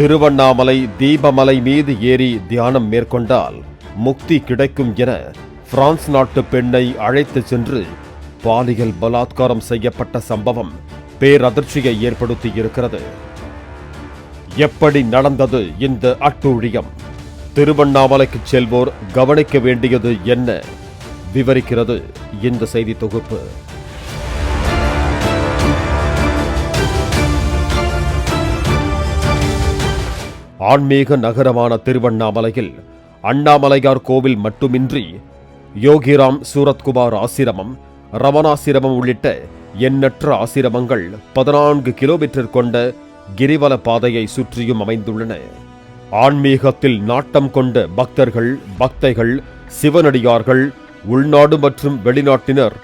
திருவண்ணாமலை தீபமலை மீது ஏறி தியானம் மேற்கொண்டால் முக்தி கிடைக்கும் என பிரான்ஸ் நாட்டு பெண்ணை அழைத்து சென்று பாலியல் பலாத்காரம் செய்யப்பட்ட சம்பவம் பேரதிர்ச்சியை ஏற்படுத்தியிருக்கிறது. எப்படி நடந்தது இந்த அட்டூழியம்? திருவண்ணாமலைக்கு செல்வோர் கவனிக்க வேண்டியது என்ன? விவரிக்கிறது இந்த செய்தி தொகுப்பு. ஆன்மீக நகரமான திருவண்ணாமலையில் அண்ணாமலையார் கோவில் மட்டுமின்றி யோகிராம் சூரத்குமார் ஆசிரமம் ரமணாசிரமம் உள்ளிட்ட எண்ணற்ற ஆசிரமங்கள் பதினான்கு கிலோமீட்டர் கொண்ட கிரிவல பாதையை சுற்றியும் அமைந்துள்ளன. ஆன்மீகத்தில் நாட்டம் கொண்ட பக்தர்கள் பக்தைகள் சிவனடியார்கள் உள்நாடு மற்றும் வெளிநாட்டினர்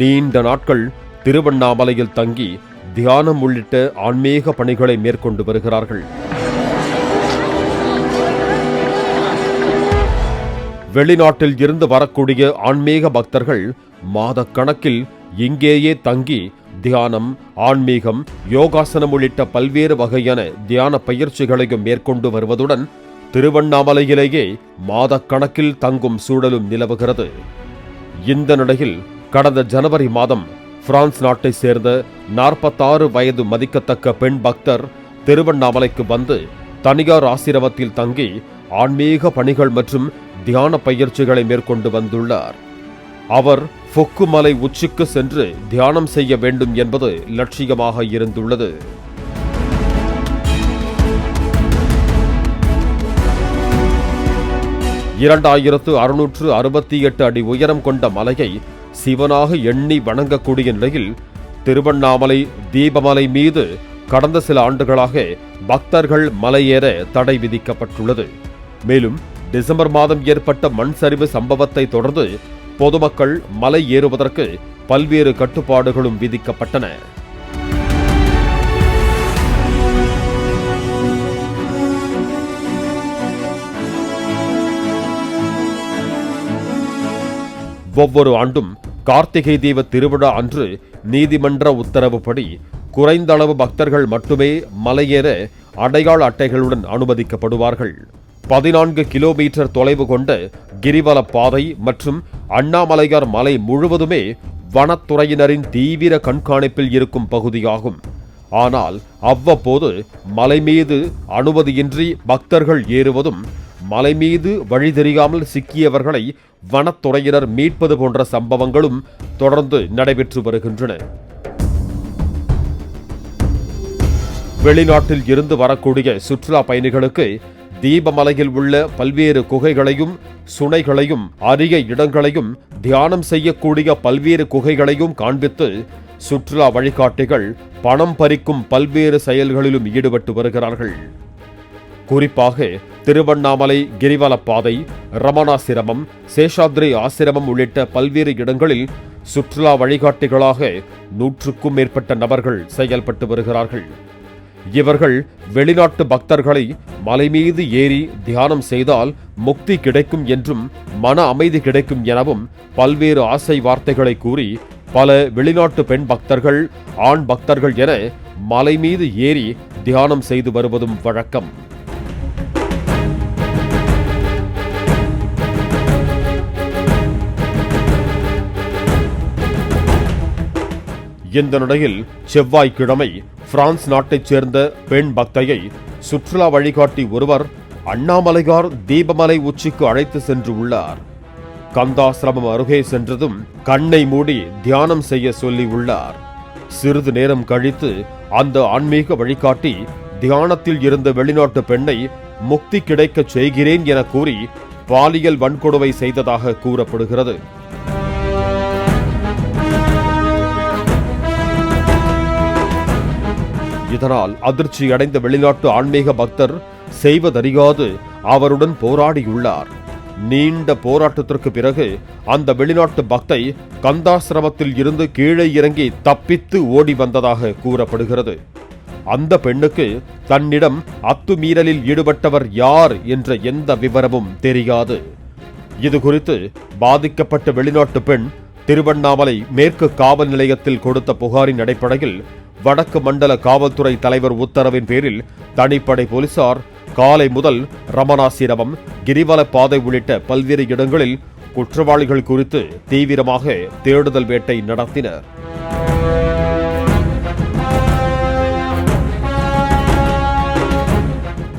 நீண்ட நாட்கள் திருவண்ணாமலையில் தங்கி தியானம் உள்ளிட்ட ஆன்மீக பணிகளை மேற்கொண்டு வருகிறார்கள். வெளிநாட்டில் இருந்து வரக்கூடிய ஆன்மீக பக்தர்கள் மாதக்கணக்கில் இங்கேயே தங்கி தியானம் ஆன்மீகம் யோகாசனம் உள்ளிட்ட பல்வேறு வகையான தியான பயிற்சிகளையும் மேற்கொண்டு வருவதுடன் திருவண்ணாமலையிலேயே மாதக்கணக்கில் தங்கும் சூழலும் நிலவுகிறது. இந்த நிலையில் கடந்த ஜனவரி மாதம் பிரான்ஸ் நாட்டை சேர்ந்த நாற்பத்தாறு வயது மதிக்கத்தக்க பெண் பக்தர் திருவண்ணாமலைக்கு வந்து தனியார் ஆசிரமத்தில் தங்கி ஆன்மீக பணிகள் மற்றும் தியான பயிற்சிகளை மேற்கொண்டு வந்துள்ளார். அவர் ஃபொக்கு மலை உச்சிக்கு சென்று தியானம் செய்ய வேண்டும் என்பது லட்சியமாக இருந்துள்ளது. இரண்டாயிரத்து அறுநூற்று அறுபத்தி எட்டு அடி உயரம் கொண்ட மலையை சிவனாக எண்ணி வணங்கக்கூடிய நிலையில் திருவண்ணாமலை தீபமலை மீது கடந்த சில ஆண்டுகளாக பக்தர்கள் மலையேற தடை விதிக்கப்பட்டுள்ளது. மேலும் டிசம்பர் மாதம் ஏற்பட்ட மண் சரிவு சம்பவத்தை தொடர்ந்து பொதுமக்கள் மலை ஏறுவதற்கு பல்வேறு கட்டுப்பாடுகளும் விதிக்கப்பட்டன. ஒவ்வொரு ஆண்டும் கார்த்திகை தீப திருவிழா அன்று நீதிமன்ற உத்தரவுப்படி குறைந்த அளவு பக்தர்கள் மட்டுமே மலையேற அடையாள அட்டைகளுடன் அனுமதிக்கப்படுவார்கள். பதினான்கு கிலோமீட்டர் தொலைவு கொண்ட கிரிவல பாதை மற்றும் அண்ணாமலையார் மலை முழுவதுமே வனத்துறையினரின் தீவிர கண்காணிப்பில் இருக்கும் பகுதியாகும். ஆனால் அவ்வப்போது மலை மீது அனுமதியின்றி பக்தர்கள் ஏறுவதும் மலை மீது வழி தெரியாமல் சிக்கியவர்களை வனத்துறையினர் மீட்பது போன்ற சம்பவங்களும் தொடர்ந்து நடைபெற்று வருகின்றன. வெளிநாட்டில் இருந்து வரக்கூடிய சுற்றுலா பயணிகளுக்கு தீபமலையில் உள்ள பல்வேறு குகைகளையும் சுனைகளையும் அரிய இடங்களையும் தியானம் செய்யக்கூடிய பல்வேறு குகைகளையும் காண்பித்து சுற்றுலா வழிகாட்டிகள் பணம் பறிக்கும் பல்வேறு செயல்களிலும் ஈடுபட்டு வருகிறார்கள். குறிப்பாக திருவண்ணாமலை கிரிவல பாதை ரமணாசிரமம் சேஷாத்ரி ஆசிரமம் உள்ளிட்ட பல்வேறு இடங்களில் சுற்றுலா வழிகாட்டிகளாக நூற்றுக்கும் மேற்பட்ட நபர்கள் செயல்பட்டு வருகிறார்கள். இவர்கள் வெளிநாட்டு பக்தர்களை மலை மீது ஏறி தியானம் செய்தால் முக்தி கிடைக்கும் என்றும் மன அமைதி கிடைக்கும் எனவும் பல்வேறு ஆசை வார்த்தைகளை கூறி பல வெளிநாட்டு பெண் பக்தர்கள் ஆண் பக்தர்கள் என மலை மீது ஏறி தியானம் செய்து வருவதும் வழக்கம். இந்த நிலையில் செவ்வாய்க்கிழமை பிரான்ஸ் நாட்டைச் சேர்ந்த பெண் பக்தையை சுற்றுலா வழிகாட்டி ஒருவர் அண்ணாமலையார் தீபமலை உச்சிக்கு அழைத்து சென்று உள்ளார். கந்தாசிரமம் அருகே சென்றதும் கண்ணை மூடி தியானம் செய்ய சொல்லி உள்ளார். சிறிது நேரம் கழித்து அந்த ஆன்மீக வழிகாட்டி தியானத்தில் இருந்த வெளிநாட்டு பெண்ணை முக்தி கிடைக்கச் செய்கிறேன் என கூறி பாலியல் வன்கொடுமை செய்ததாக கூறப்படுகிறது. இதனால் அதிர்ச்சி அடைந்த வெளிநாட்டு ஆன்மீக பக்தர் செய்வதறியாது அவருடன் போராடியுள்ளார். நீண்ட போராட்டத்திற்கு பிறகு அந்த வெளிநாட்டு பக்தை கந்தாசிரமத்தில் இருந்து கீழே இறங்கி தப்பித்து ஓடி வந்ததாக கூறப்படுகிறது. அந்த பெண்ணுக்கு தன்னிடம் அத்துமீறலில் ஈடுபட்டவர் யார் என்ற எந்த விவரமும் தெரியாது. இது குறித்து பாதிக்கப்பட்ட வெளிநாட்டு பெண் திருவண்ணாமலை மேற்கு காவல் நிலையத்தில் கொடுத்த புகாரின் அடிப்படையில் வடக்கு மண்டல காவல்துறை தலைவர் உத்தரவின் பேரில் தனிப்படை போலீசார் காலை முதல் ரமணாசிரமம் கிரிவல பாதை உள்ளிட்ட பல்வேறு இடங்களில் குற்றவாளிகள் குறித்து தீவிரமாக தேடுதல் வேட்டை நடத்தினர்.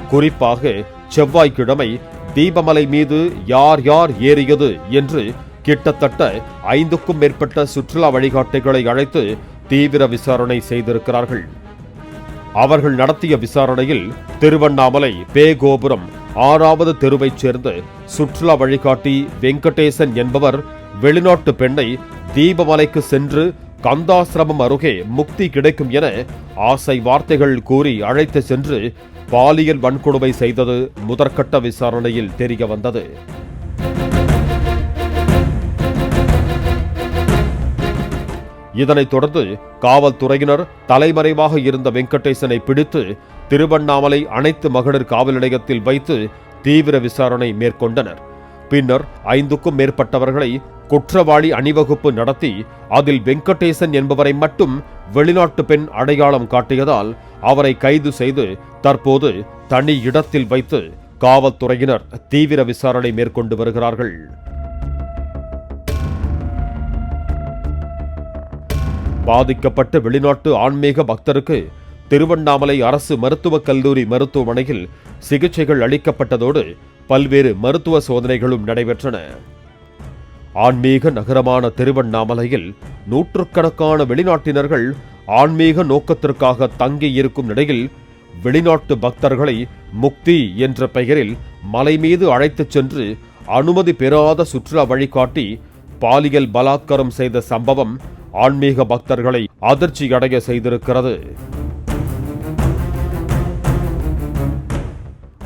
குறிப்பாக செவ்வாய்க்கிழமை தீபமலை மீது யார் யார் ஏறியது என்று கிட்டத்தட்ட ஐந்துக்கும் மேற்பட்ட சுற்றுலா வழிகாட்டிகளை அழைத்து தீவிர விசாரணை செய்திருக்கிறார்கள். அவர்கள் நடத்திய விசாரணையில் திருவண்ணாமலை பேகோபுரம் ஆறாவது தெருவைச் சேர்ந்த சுற்றுலா வழிகாட்டி வெங்கடேசன் என்பவர் வெளிநாட்டு பெண்ணை தீபமலைக்கு சென்று கந்தாசிரமம் அருகே முக்தி கிடைக்கும் என ஆசை வார்த்தைகள் கூறி அழைத்து சென்று பாலியல் வன்கொடுமை செய்தது முதற்கட்ட விசாரணையில் தெரிய வந்தது. இதனைத் தொடர்ந்து காவல்துறையினர் தலைமறைவாக இருந்த வெங்கடேசனை பிடித்து திருவண்ணாமலை அனைத்து மகளிர் காவல் நிலையத்தில் வைத்து தீவிர விசாரணை மேற்கொண்டனர். பின்னர் ஐந்துக்கும் மேற்பட்டவர்களை குற்றவாளி அணிவகுப்பு நடத்தி அதில் வெங்கடேசன் என்பவரை மட்டும் வெளிநாட்டு பெண் அடையாளம் காட்டியதால் அவரை கைது செய்து தற்போது தனி இடத்தில் வைத்து காவல்துறையினர் தீவிர விசாரணை மேற்கொண்டு வருகிறார்கள். பாதிக்கப்பட்ட வெளிநாட்டு ஆன்மீக பக்தருக்கு திருவண்ணாமலை அரசு மருத்துவக் கல்லூரி மருத்துவமனையில் சிகிச்சைகள் அளிக்கப்பட்டதோடு பல்வேறு மருத்துவ சோதனைகளும் நடைபெற்றன. ஆன்மீக நகரமான திருவண்ணாமலையில் நூற்றுக்கணக்கான வெளிநாட்டினர்கள் ஆன்மீக நோக்கத்திற்காக தங்கி இருக்கும் நிலையில் வெளிநாட்டு பக்தர்களை முக்தி என்ற பெயரில் மலை மீது அழைத்துச் சென்று அனுமதி பெறாத சுற்றுலா வழிகாட்டி பாலியல் பலாத்காரம் செய்த சம்பவம் ஆன்மீக பக்தர்களை அதிர்ச்சி அடைய செய்திருக்கிறது.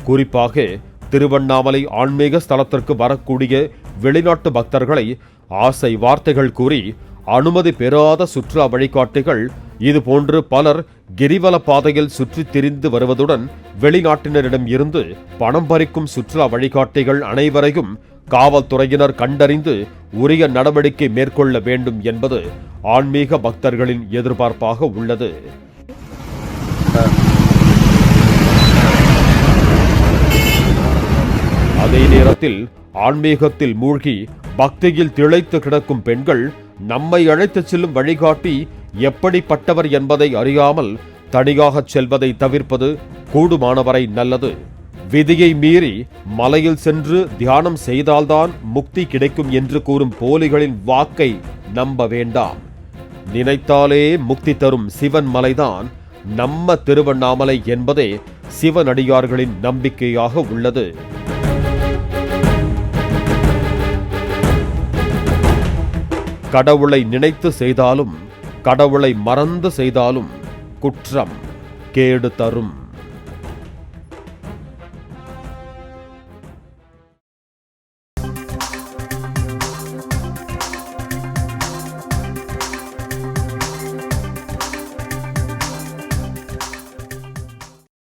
குறிப்பாக திருவண்ணாமலை ஆன்மீக ஸ்தலத்திற்கு வரக்கூடிய வெளிநாட்டு பக்தர்களை ஆசை வார்த்தைகள் கூறி அனுமதி பெறாத சுற்றுலா வழிகாட்டிகள் இதுபோன்று பலர் கிரிவல பாதையில் சுற்றித் திரிந்து வருவதுடன் வெளிநாட்டினரிடம் இருந்து பணம் பறிக்கும் சுற்றுலா வழிகாட்டிகள் அனைவரையும் காவல்துறையினர் கண்டறிந்து உரிய நடவடிக்கை மேற்கொள்ள வேண்டும் என்பது ஆன்மீக பக்தர்களின் எதிர்பார்ப்பாக உள்ளது. அதே நேரத்தில் ஆன்மீகத்தில் மூழ்கி பக்தியில் திளைத்து கிடக்கும் பெண்கள் நம்மை அழைத்துச் செல்லும் வழிகாட்டி எப்படிப்பட்டவர் என்பதை அறியாமல் தனியாகச் செல்வதை தவிர்ப்பது கூடுமானவரை நல்லது. விதியை மீறி மலையில் சென்று தியானம் செய்தால்தான் முக்தி கிடைக்கும் என்று கூறும் போலிகளின் வாக்கை நம்ப வேண்டாம். நினைத்தாலே முக்தி தரும் சிவன் மலைதான் நம்ம திருவண்ணாமலை என்பதே சிவனடியார்களின் நம்பிக்கையாக உள்ளது. கடவுளை நினைத்து செய்தாலும் கடவுளை மறந்து செய்தாலும் குற்றம் கேடு தரும்.